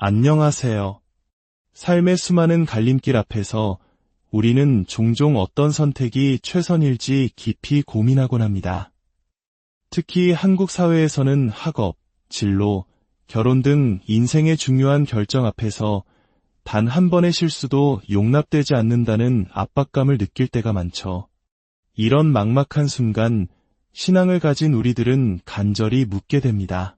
안녕하세요. 삶의 수많은 갈림길 앞에서 우리는 종종 어떤 선택이 최선일지 깊이 고민하곤 합니다. 특히 한국 사회에서는 학업, 진로, 결혼 등 인생의 중요한 결정 앞에서 단 한 번의 실수도 용납되지 않는다는 압박감을 느낄 때가 많죠. 이런 막막한 순간 신앙을 가진 우리들은 간절히 묻게 됩니다.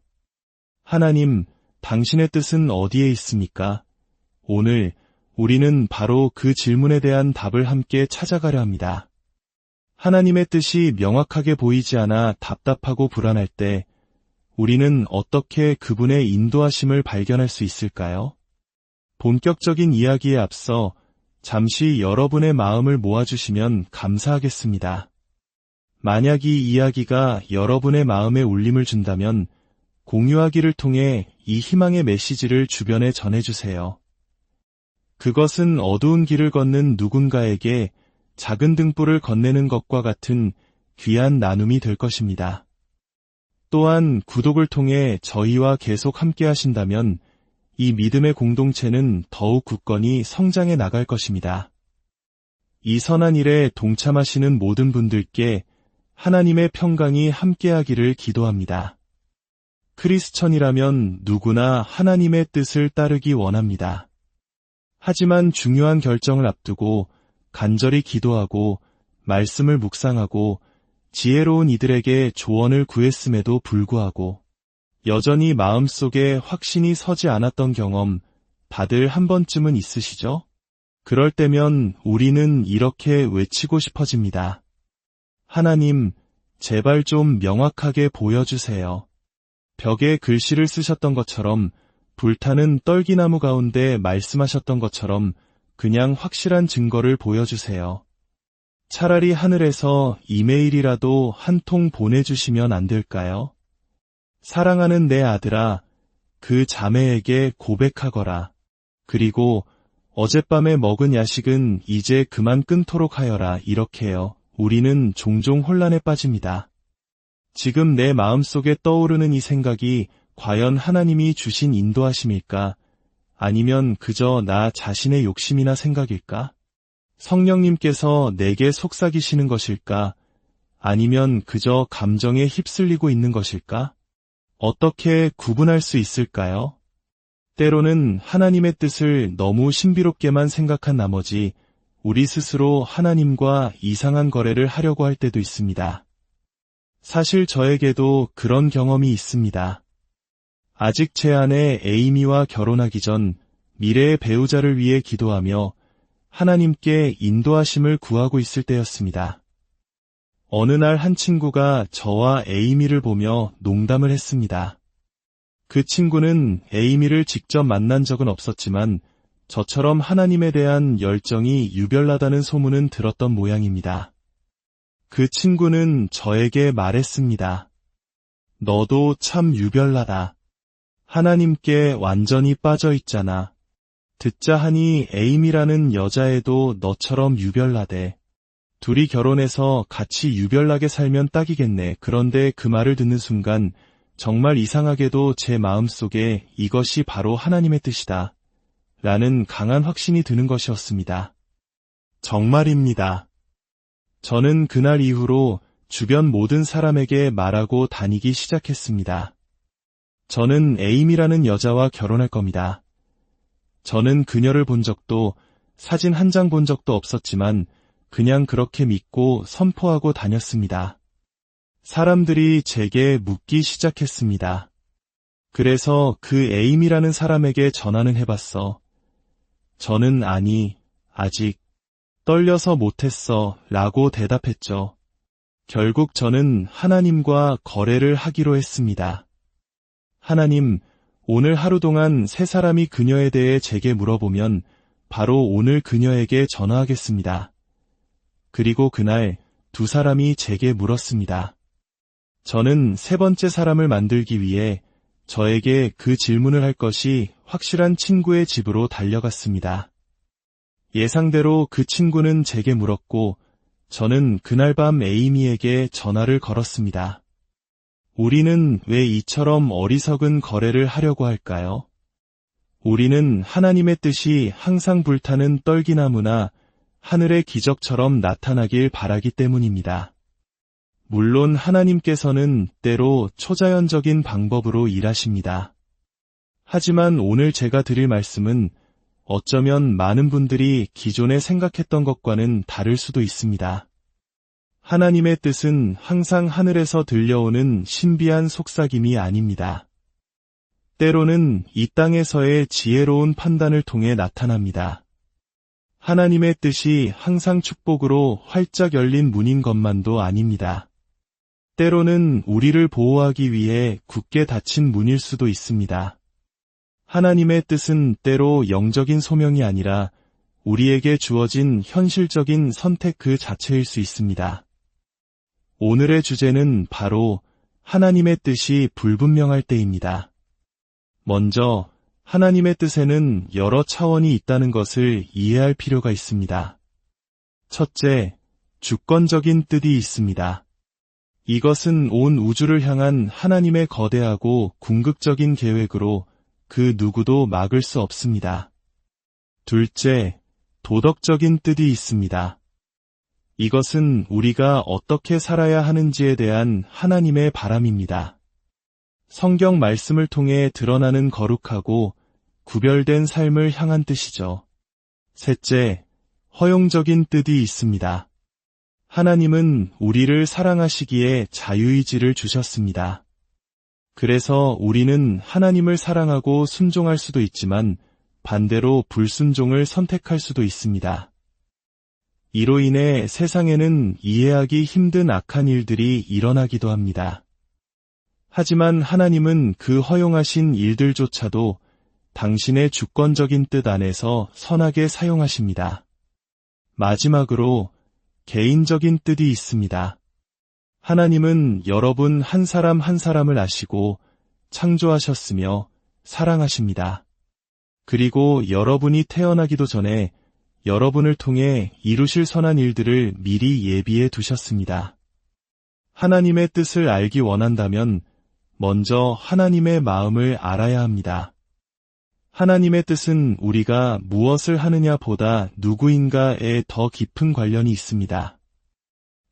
하나님, 당신의 뜻은 어디에 있습니까? 오늘 우리는 바로 그 질문에 대한 답을 함께 찾아가려 합니다. 하나님의 뜻이 명확하게 보이지 않아 답답하고 불안할 때 우리는 어떻게 그분의 인도하심을 발견할 수 있을까요? 본격적인 이야기에 앞서 잠시 여러분의 마음을 모아주시면 감사하겠습니다. 만약 이 이야기가 여러분의 마음에 울림을 준다면 공유하기를 통해 이 희망의 메시지를 주변에 전해주세요. 그것은 어두운 길을 걷는 누군가에게 작은 등불을 건네는 것과 같은 귀한 나눔이 될 것입니다. 또한 구독을 통해 저희와 계속 함께 하신다면 이 믿음의 공동체는 더욱 굳건히 성장해 나갈 것입니다. 이 선한 일에 동참하시는 모든 분들께 하나님의 평강이 함께하기를 기도합니다. 크리스천이라면 누구나 하나님의 뜻을 따르기 원합니다. 하지만 중요한 결정을 앞두고 간절히 기도하고 말씀을 묵상하고 지혜로운 이들에게 조언을 구했음에도 불구하고 여전히 마음속에 확신이 서지 않았던 경험 다들 한 번쯤은 있으시죠? 그럴 때면 우리는 이렇게 외치고 싶어집니다. 하나님, 제발 좀 명확하게 보여주세요. 벽에 글씨를 쓰셨던 것처럼 불타는 떨기나무 가운데 말씀하셨던 것처럼 그냥 확실한 증거를 보여주세요. 차라리 하늘에서 이메일이라도 한 통 보내주시면 안 될까요? 사랑하는 내 아들아, 그 자매에게 고백하거라. 그리고 어젯밤에 먹은 야식은 이제 그만 끊도록 하여라. 이렇게요. 우리는 종종 혼란에 빠집니다. 지금 내 마음속에 떠오르는 이 생각이 과연 하나님이 주신 인도하심일까? 아니면 그저 나 자신의 욕심이나 생각일까? 성령님께서 내게 속삭이시는 것일까? 아니면 그저 감정에 휩쓸리고 있는 것일까? 어떻게 구분할 수 있을까요? 때로는 하나님의 뜻을 너무 신비롭게만 생각한 나머지 우리 스스로 하나님과 이상한 거래를 하려고 할 때도 있습니다. 사실 저에게도 그런 경험이 있습니다. 아직 제 아내 에이미와 결혼하기 전 미래의 배우자를 위해 기도하며 하나님께 인도하심을 구하고 있을 때였습니다. 어느 날 한 친구가 저와 에이미를 보며 농담을 했습니다. 그 친구는 에이미를 직접 만난 적은 없었지만 저처럼 하나님에 대한 열정이 유별나다는 소문은 들었던 모양입니다. 그 친구는 저에게 말했습니다. 너도 참 유별나다. 하나님께 완전히 빠져 있잖아. 듣자 하니 에임이라는 여자애도 너처럼 유별나대. 둘이 결혼해서 같이 유별나게 살면 딱이겠네. 그런데 그 말을 듣는 순간 정말 이상하게도 제 마음속에 이것이 바로 하나님의 뜻이다. 라는 강한 확신이 드는 것이었습니다. 정말입니다. 저는 그날 이후로 주변 모든 사람에게 말하고 다니기 시작했습니다. 저는 에임이라는 여자와 결혼할 겁니다. 저는 그녀를 본 적도 사진 한 장 본 적도 없었지만 그냥 그렇게 믿고 선포하고 다녔습니다. 사람들이 제게 묻기 시작했습니다. 그래서 그 에임이라는 사람에게 전화는 해봤어. 저는 아니, 아직 떨려서 못했어 라고 대답했죠. 결국 저는 하나님과 거래를 하기로 했습니다. 하나님, 오늘 하루 동안 세 사람이 그녀에 대해 제게 물어보면 바로 오늘 그녀에게 전화하겠습니다. 그리고 그날 두 사람이 제게 물었습니다. 저는 세 번째 사람을 만들기 위해 저에게 그 질문을 할 것이 확실한 친구의 집으로 달려갔습니다. 예상대로 그 친구는 제게 물었고 저는 그날 밤 에이미에게 전화를 걸었습니다. 우리는 왜 이처럼 어리석은 거래를 하려고 할까요? 우리는 하나님의 뜻이 항상 불타는 떨기나무나 하늘의 기적처럼 나타나길 바라기 때문입니다. 물론 하나님께서는 때로 초자연적인 방법으로 일하십니다. 하지만 오늘 제가 드릴 말씀은 어쩌면 많은 분들이 기존에 생각했던 것과는 다를 수도 있습니다. 하나님의 뜻은 항상 하늘에서 들려오는 신비한 속삭임이 아닙니다. 때로는 이 땅에서의 지혜로운 판단을 통해 나타납니다. 하나님의 뜻이 항상 축복으로 활짝 열린 문인 것만도 아닙니다. 때로는 우리를 보호하기 위해 굳게 닫힌 문일 수도 있습니다. 하나님의 뜻은 때로 영적인 소명이 아니라 우리에게 주어진 현실적인 선택 그 자체일 수 있습니다. 오늘의 주제는 바로 하나님의 뜻이 불분명할 때입니다. 먼저 하나님의 뜻에는 여러 차원이 있다는 것을 이해할 필요가 있습니다. 첫째, 주권적인 뜻이 있습니다. 이것은 온 우주를 향한 하나님의 거대하고 궁극적인 계획으로 그 누구도 막을 수 없습니다. 둘째, 도덕적인 뜻이 있습니다. 이것은 우리가 어떻게 살아야 하는지에 대한 하나님의 바람입니다. 성경 말씀을 통해 드러나는 거룩하고 구별된 삶을 향한 뜻이죠. 셋째, 허용적인 뜻이 있습니다. 하나님은 우리를 사랑하시기에 자유의지를 주셨습니다. 그래서 우리는 하나님을 사랑하고 순종할 수도 있지만 반대로 불순종을 선택할 수도 있습니다. 이로 인해 세상에는 이해하기 힘든 악한 일들이 일어나기도 합니다. 하지만 하나님은 그 허용하신 일들조차도 당신의 주권적인 뜻 안에서 선하게 사용하십니다. 마지막으로 개인적인 뜻이 있습니다. 하나님은 여러분 한 사람 한 사람을 아시고 창조하셨으며 사랑하십니다. 그리고 여러분이 태어나기도 전에 여러분을 통해 이루실 선한 일들을 미리 예비해 두셨습니다. 하나님의 뜻을 알기 원한다면 먼저 하나님의 마음을 알아야 합니다. 하나님의 뜻은 우리가 무엇을 하느냐 보다 누구인가에 더 깊은 관련이 있습니다.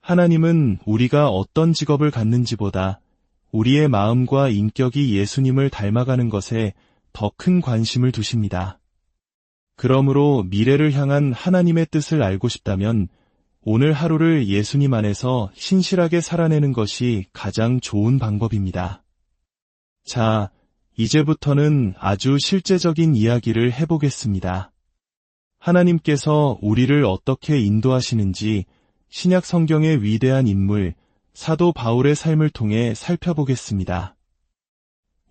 하나님은 우리가 어떤 직업을 갖는지보다 우리의 마음과 인격이 예수님을 닮아가는 것에 더 큰 관심을 두십니다. 그러므로 미래를 향한 하나님의 뜻을 알고 싶다면 오늘 하루를 예수님 안에서 신실하게 살아내는 것이 가장 좋은 방법입니다. 자, 이제부터는 아주 실제적인 이야기를 해보겠습니다. 하나님께서 우리를 어떻게 인도하시는지 신약 성경의 위대한 인물 사도 바울의 삶을 통해 살펴보겠습니다.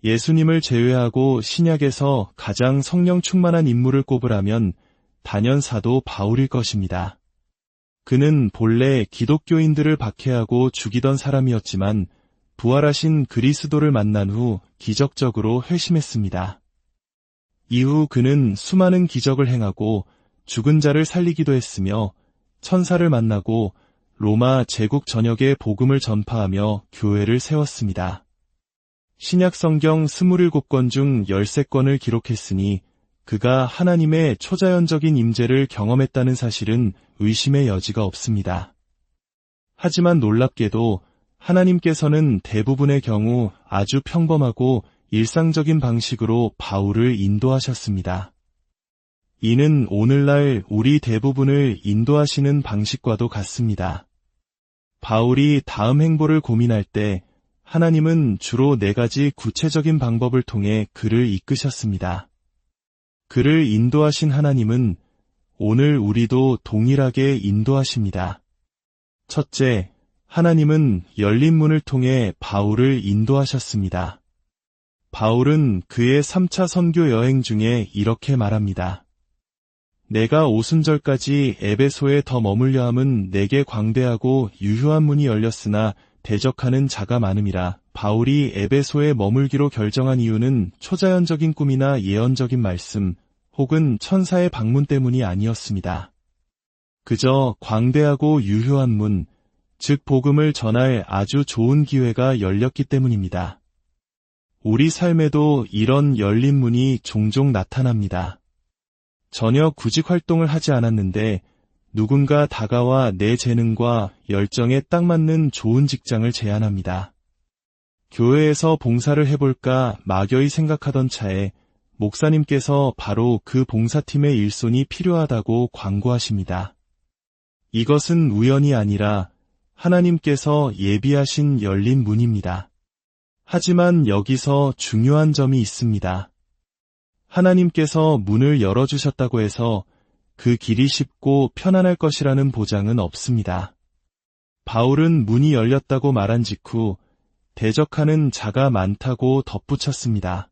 예수님을 제외하고 신약에서 가장 성령 충만한 인물을 꼽으라면 단연 사도 바울일 것입니다. 그는 본래 기독교인들을 박해하고 죽이던 사람이었지만 부활하신 그리스도를 만난 후 기적적으로 회심했습니다. 이후 그는 수많은 기적을 행하고 죽은 자를 살리기도 했으며 천사를 만나고 로마 제국 전역에 복음을 전파하며 교회를 세웠습니다. 신약 성경 27권 중 13권을 기록했으니 그가 하나님의 초자연적인 임재를 경험했다는 사실은 의심의 여지가 없습니다. 하지만 놀랍게도 하나님께서는 대부분의 경우 아주 평범하고 일상적인 방식으로 바울을 인도하셨습니다. 이는 오늘날 우리 대부분을 인도하시는 방식과도 같습니다. 바울이 다음 행보를 고민할 때 하나님은 주로 네 가지 구체적인 방법을 통해 그를 이끄셨습니다. 그를 인도하신 하나님은 오늘 우리도 동일하게 인도하십니다. 첫째, 하나님은 열린 문을 통해 바울을 인도하셨습니다. 바울은 그의 3차 선교 여행 중에 이렇게 말합니다. 내가 오순절까지 에베소에 더 머물려 함은 내게 광대하고 유효한 문이 열렸으나 대적하는 자가 많음이라 바울이 에베소에 머물기로 결정한 이유는 초자연적인 꿈이나 예언적인 말씀 혹은 천사의 방문 때문이 아니었습니다. 그저 광대하고 유효한 문, 즉 복음을 전할 아주 좋은 기회가 열렸기 때문입니다. 우리 삶에도 이런 열린 문이 종종 나타납니다. 전혀 구직 활동을 하지 않았는데 누군가 다가와 내 재능과 열정에 딱 맞는 좋은 직장을 제안합니다. 교회에서 봉사를 해볼까 막연히 생각하던 차에 목사님께서 바로 그 봉사팀의 일손이 필요하다고 광고하십니다. 이것은 우연이 아니라 하나님께서 예비하신 열린 문입니다. 하지만 여기서 중요한 점이 있습니다. 하나님께서 문을 열어주셨다고 해서 그 길이 쉽고 편안할 것이라는 보장은 없습니다. 바울은 문이 열렸다고 말한 직후 대적하는 자가 많다고 덧붙였습니다.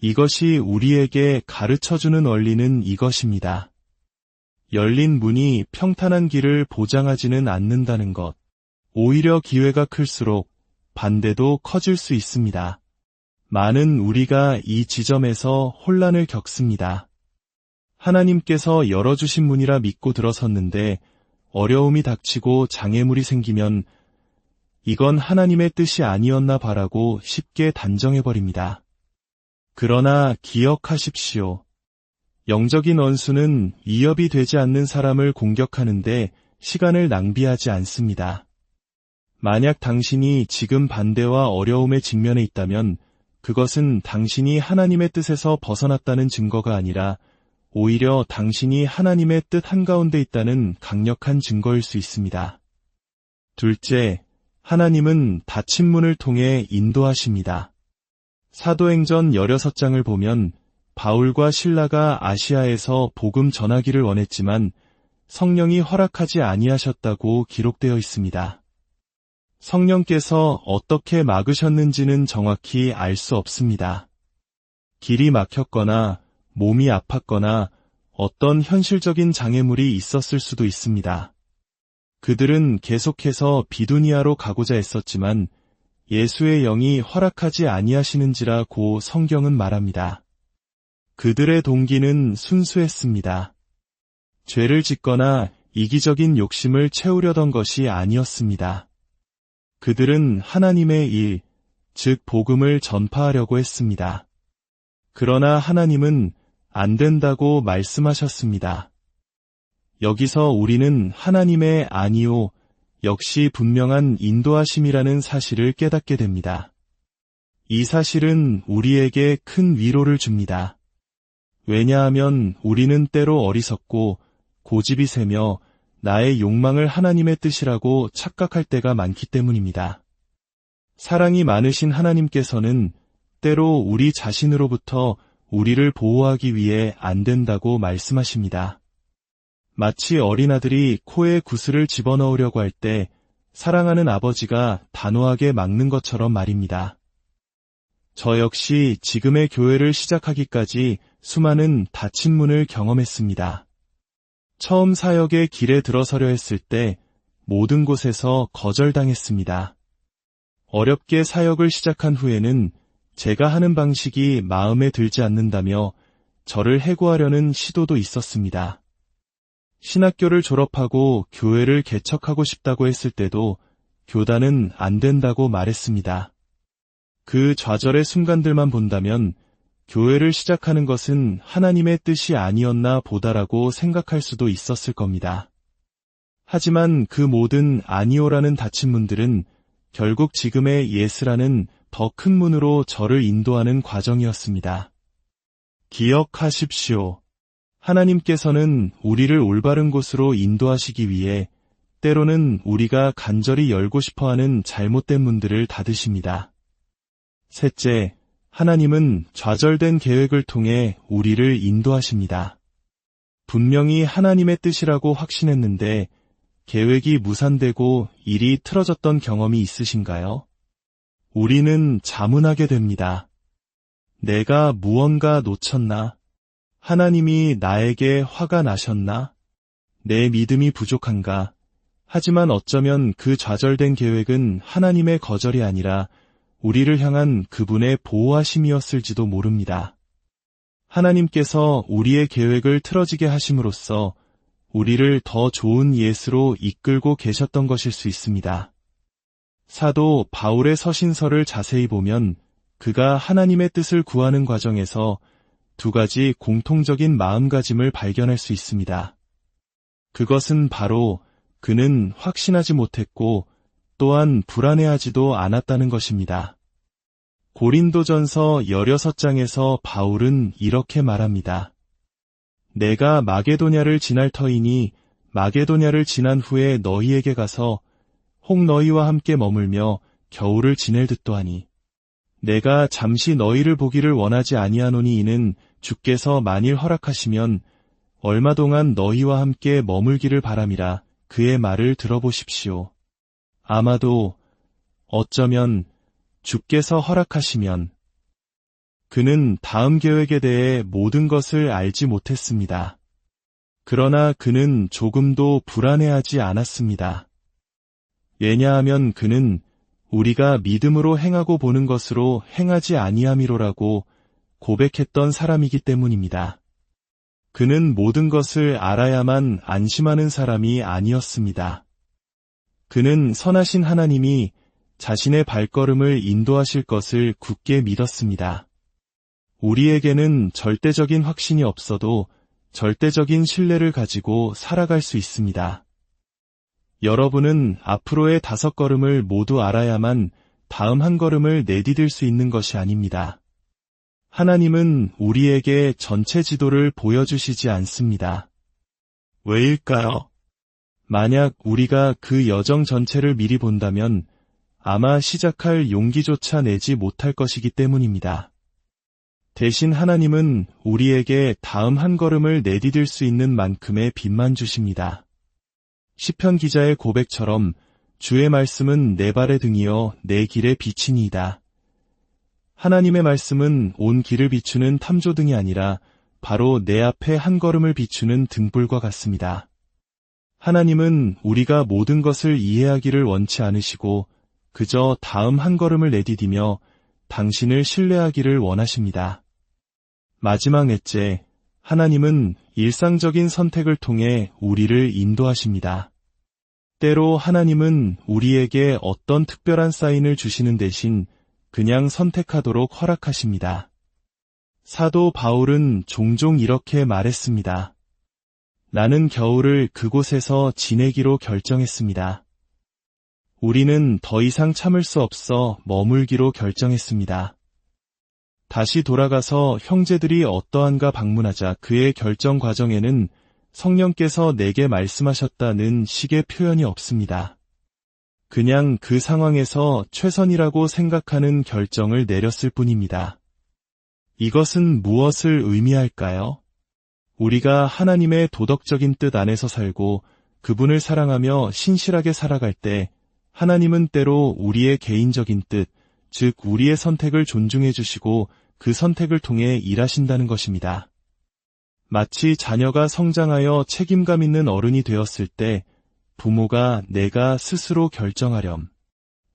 이것이 우리에게 가르쳐주는 원리는 이것입니다. 열린 문이 평탄한 길을 보장하지는 않는다는 것. 오히려 기회가 클수록 반대도 커질 수 있습니다. 많은 우리가 이 지점에서 혼란을 겪습니다. 하나님께서 열어주신 문이라 믿고 들어섰는데 어려움이 닥치고 장애물이 생기면 이건 하나님의 뜻이 아니었나 바라고 쉽게 단정해버립니다. 그러나 기억하십시오. 영적인 원수는 위협이 되지 않는 사람을 공격하는데 시간을 낭비하지 않습니다. 만약 당신이 지금 반대와 어려움에 직면해 있다면 그것은 당신이 하나님의 뜻에서 벗어났다는 증거가 아니라 오히려 당신이 하나님의 뜻 한가운데 있다는 강력한 증거일 수 있습니다. 둘째, 하나님은 닫힌 문을 통해 인도하십니다. 사도행전 16장을 보면 바울과 신라가 아시아에서 복음 전하기를 원했지만 성령이 허락하지 아니하셨다고 기록되어 있습니다. 성령께서 어떻게 막으셨는지는 정확히 알 수 없습니다. 길이 막혔거나 몸이 아팠거나 어떤 현실적인 장애물이 있었을 수도 있습니다. 그들은 계속해서 비두니아로 가고자 했었지만 예수의 영이 허락하지 아니하시는지라 고 성경은 말합니다. 그들의 동기는 순수했습니다. 죄를 짓거나 이기적인 욕심을 채우려던 것이 아니었습니다. 그들은 하나님의 일, 즉 복음을 전파하려고 했습니다. 그러나 하나님은 안 된다고 말씀하셨습니다. 여기서 우리는 하나님의 아니오 역시 분명한 인도하심이라는 사실을 깨닫게 됩니다. 이 사실은 우리에게 큰 위로를 줍니다. 왜냐하면 우리는 때로 어리석고 고집이 세며 나의 욕망을 하나님의 뜻이라고 착각할 때가 많기 때문입니다. 사랑이 많으신 하나님께서는 때로 우리 자신으로부터 우리를 보호하기 위해 안 된다고 말씀하십니다. 마치 어린아들이 코에 구슬을 집어넣으려고 할 때 사랑하는 아버지가 단호하게 막는 것처럼 말입니다. 저 역시 지금의 교회를 시작하기까지 수많은 닫힌 문을 경험했습니다. 처음 사역의 길에 들어서려 했을 때 모든 곳에서 거절당했습니다. 어렵게 사역을 시작한 후에는 제가 하는 방식이 마음에 들지 않는다며 저를 해고하려는 시도도 있었습니다. 신학교를 졸업하고 교회를 개척하고 싶다고 했을 때도 교단은 안 된다고 말했습니다. 그 좌절의 순간들만 본다면 교회를 시작하는 것은 하나님의 뜻이 아니었나 보다라고 생각할 수도 있었을 겁니다. 하지만 그 모든 아니오라는 닫힌 문들은 결국 지금의 예스라는 더 큰 문으로 저를 인도하는 과정이었습니다. 기억하십시오. 하나님께서는 우리를 올바른 곳으로 인도하시기 위해 때로는 우리가 간절히 열고 싶어 하는 잘못된 문들을 닫으십니다. 셋째, 하나님은 좌절된 계획을 통해 우리를 인도하십니다. 분명히 하나님의 뜻이라고 확신했는데 계획이 무산되고 일이 틀어졌던 경험이 있으신가요? 우리는 자문하게 됩니다. 내가 무언가 놓쳤나? 하나님이 나에게 화가 나셨나? 내 믿음이 부족한가? 하지만 어쩌면 그 좌절된 계획은 하나님의 거절이 아니라 우리를 향한 그분의 보호하심이었을지도 모릅니다. 하나님께서 우리의 계획을 틀어지게 하심으로써 우리를 더 좋은 예수로 이끌고 계셨던 것일 수 있습니다. 사도 바울의 서신서를 자세히 보면 그가 하나님의 뜻을 구하는 과정에서 두 가지 공통적인 마음가짐을 발견할 수 있습니다. 그것은 바로 그는 확신하지 못했고 또한 불안해하지도 않았다는 것입니다. 고린도전서 16장에서 바울은 이렇게 말합니다. 내가 마게도냐를 지날 터이니 마게도냐를 지난 후에 너희에게 가서 혹 너희와 함께 머물며 겨울을 지낼 듯도 하니 내가 잠시 너희를 보기를 원하지 아니하노니 이는 주께서 만일 허락하시면 얼마 동안 너희와 함께 머물기를 바람이라 그의 말을 들어보십시오. 아마도 어쩌면 주께서 허락하시면 그는 다음 계획에 대해 모든 것을 알지 못했습니다. 그러나 그는 조금도 불안해하지 않았습니다. 왜냐하면 그는 우리가 믿음으로 행하고 보는 것으로 행하지 아니함이로라고 고백했던 사람이기 때문입니다. 그는 모든 것을 알아야만 안심하는 사람이 아니었습니다. 그는 선하신 하나님이 자신의 발걸음을 인도하실 것을 굳게 믿었습니다. 우리에게는 절대적인 확신이 없어도 절대적인 신뢰를 가지고 살아갈 수 있습니다. 여러분은 앞으로의 다섯 걸음을 모두 알아야만 다음 한 걸음을 내디딜 수 있는 것이 아닙니다. 하나님은 우리에게 전체 지도를 보여주시지 않습니다. 왜일까요? 만약 우리가 그 여정 전체를 미리 본다면 아마 시작할 용기조차 내지 못할 것이기 때문입니다. 대신 하나님은 우리에게 다음 한 걸음을 내디딜 수 있는 만큼의 빛만 주십니다. 시편 기자의 고백처럼 주의 말씀은 내 발의 등이여 내 길의 빛이니이다. 하나님의 말씀은 온 길을 비추는 탐조등이 아니라 바로 내 앞에 한 걸음을 비추는 등불과 같습니다. 하나님은 우리가 모든 것을 이해하기를 원치 않으시고 그저 다음 한 걸음을 내디디며 당신을 신뢰하기를 원하십니다. 마지막 넷째, 하나님은 일상적인 선택을 통해 우리를 인도하십니다. 때로 하나님은 우리에게 어떤 특별한 사인을 주시는 대신 그냥 선택하도록 허락하십니다. 사도 바울은 종종 이렇게 말했습니다. 나는 겨울을 그곳에서 지내기로 결정했습니다. 우리는 더 이상 참을 수 없어 머물기로 결정했습니다. 다시 돌아가서 형제들이 어떠한가 방문하자 그의 결정 과정에는 성령께서 내게 말씀하셨다는 식의 표현이 없습니다. 그냥 그 상황에서 최선이라고 생각하는 결정을 내렸을 뿐입니다. 이것은 무엇을 의미할까요? 우리가 하나님의 도덕적인 뜻 안에서 살고 그분을 사랑하며 신실하게 살아갈 때 하나님은 때로 우리의 개인적인 뜻, 즉 우리의 선택을 존중해 주시고 그 선택을 통해 일하신다는 것입니다. 마치 자녀가 성장하여 책임감 있는 어른이 되었을 때 부모가 내가 스스로 결정하렴.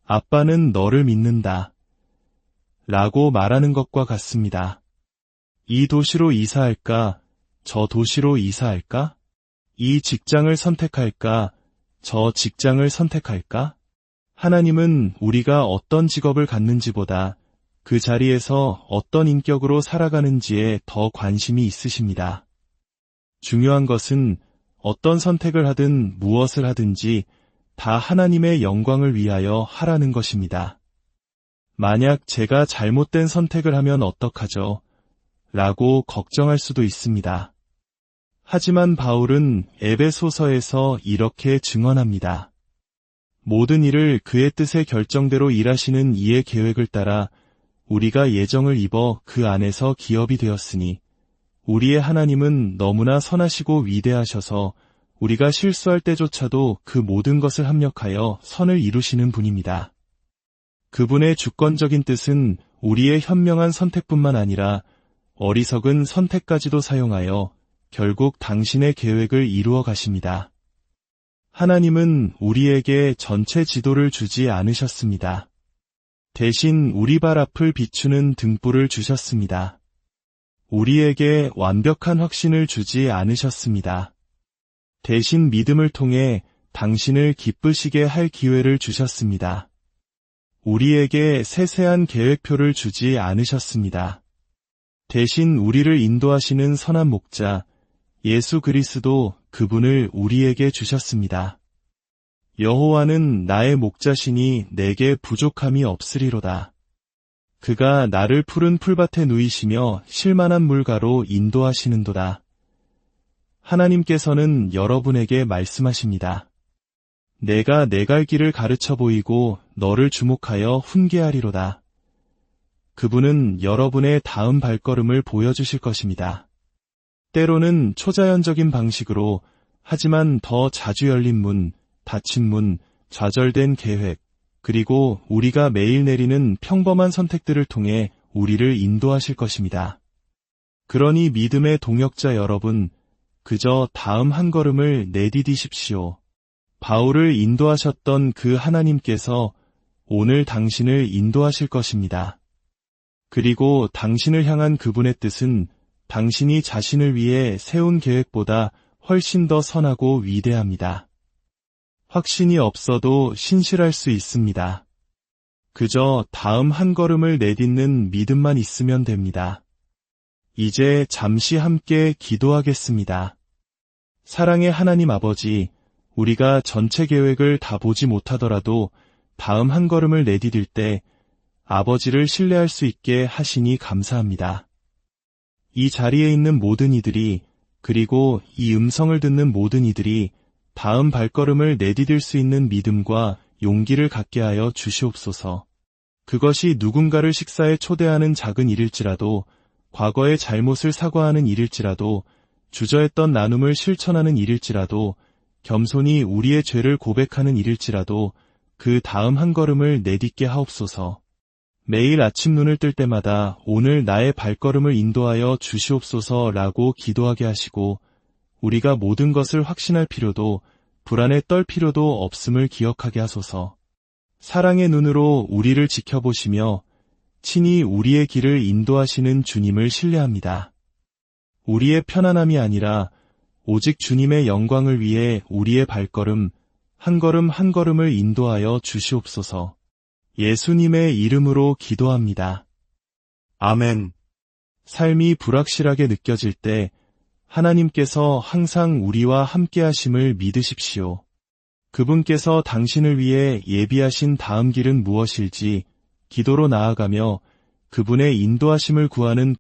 아빠는 너를 믿는다. 라고 말하는 것과 같습니다. 이 도시로 이사할까? 저 도시로 이사할까? 이 직장을 선택할까? 저 직장을 선택할까? 하나님은 우리가 어떤 직업을 갖는지보다 그 자리에서 어떤 인격으로 살아가는지에 더 관심이 있으십니다. 중요한 것은 어떤 선택을 하든 무엇을 하든지 다 하나님의 영광을 위하여 하라는 것입니다. 만약 제가 잘못된 선택을 하면 어떡하죠? 라고 걱정할 수도 있습니다. 하지만 바울은 에베소서에서 이렇게 증언합니다. 모든 일을 그의 뜻의 결정대로 일하시는 이의 계획을 따라 우리가 예정을 입어 그 안에서 기업이 되었으니 우리의 하나님은 너무나 선하시고 위대하셔서 우리가 실수할 때조차도 그 모든 것을 합력하여 선을 이루시는 분입니다. 그분의 주권적인 뜻은 우리의 현명한 선택뿐만 아니라 어리석은 선택까지도 사용하여 결국 당신의 계획을 이루어 가십니다. 하나님은 우리에게 전체 지도를 주지 않으셨습니다. 대신 우리 발 앞을 비추는 등불을 주셨습니다. 우리에게 완벽한 확신을 주지 않으셨습니다. 대신 믿음을 통해 당신을 기쁘시게 할 기회를 주셨습니다. 우리에게 세세한 계획표를 주지 않으셨습니다. 대신 우리를 인도하시는 선한 목자, 예수 그리스도 그분을 우리에게 주셨습니다. 여호와는 나의 목자시니 내게 부족함이 없으리로다. 그가 나를 푸른 풀밭에 누이시며 실만한 물가로 인도하시는도다. 하나님께서는 여러분에게 말씀하십니다. 내가 내 갈 길을 가르쳐 보이고 너를 주목하여 훈계하리로다. 그분은 여러분의 다음 발걸음을 보여주실 것입니다. 때로는 초자연적인 방식으로 하지만 더 자주 열린 문, 닫힌 문, 좌절된 계획, 그리고 우리가 매일 내리는 평범한 선택들을 통해 우리를 인도하실 것입니다. 그러니 믿음의 동역자 여러분, 그저 다음 한 걸음을 내디디십시오. 바울을 인도하셨던 그 하나님께서 오늘 당신을 인도하실 것입니다. 그리고 당신을 향한 그분의 뜻은 당신이 자신을 위해 세운 계획보다 훨씬 더 선하고 위대합니다. 확신이 없어도 신실할 수 있습니다. 그저 다음 한 걸음을 내딛는 믿음만 있으면 됩니다. 이제 잠시 함께 기도하겠습니다. 사랑의 하나님 아버지, 우리가 전체 계획을 다 보지 못하더라도 다음 한 걸음을 내디딜 때 아버지를 신뢰할 수 있게 하시니 감사합니다. 이 자리에 있는 모든 이들이 그리고 이 음성을 듣는 모든 이들이 다음 발걸음을 내디딜 수 있는 믿음과 용기를 갖게 하여 주시옵소서. 그것이 누군가를 식사에 초대하는 작은 일일지라도 과거의 잘못을 사과하는 일일지라도 주저했던 나눔을 실천하는 일일지라도 겸손히 우리의 죄를 고백하는 일일지라도 그 다음 한 걸음을 내딛게 하옵소서. 매일 아침 눈을 뜰 때마다 오늘 나의 발걸음을 인도하여 주시옵소서라고 기도하게 하시고 우리가 모든 것을 확신할 필요도 불안에 떨 필요도 없음을 기억하게 하소서. 사랑의 눈으로 우리를 지켜보시며 친히 우리의 길을 인도하시는 주님을 신뢰합니다. 우리의 편안함이 아니라 오직 주님의 영광을 위해 우리의 발걸음, 한 걸음 한 걸음을 인도하여 주시옵소서. 예수님의 이름으로 기도합니다. 아멘. 삶이 불확실하게 느껴질 때 하나님께서 항상 우리와 함께 하심을 믿으십시오. 그분께서 당신을 위해 예비하신 다음 길은 무엇일지 기도로 나아가며 그분의 인도하심을 구하는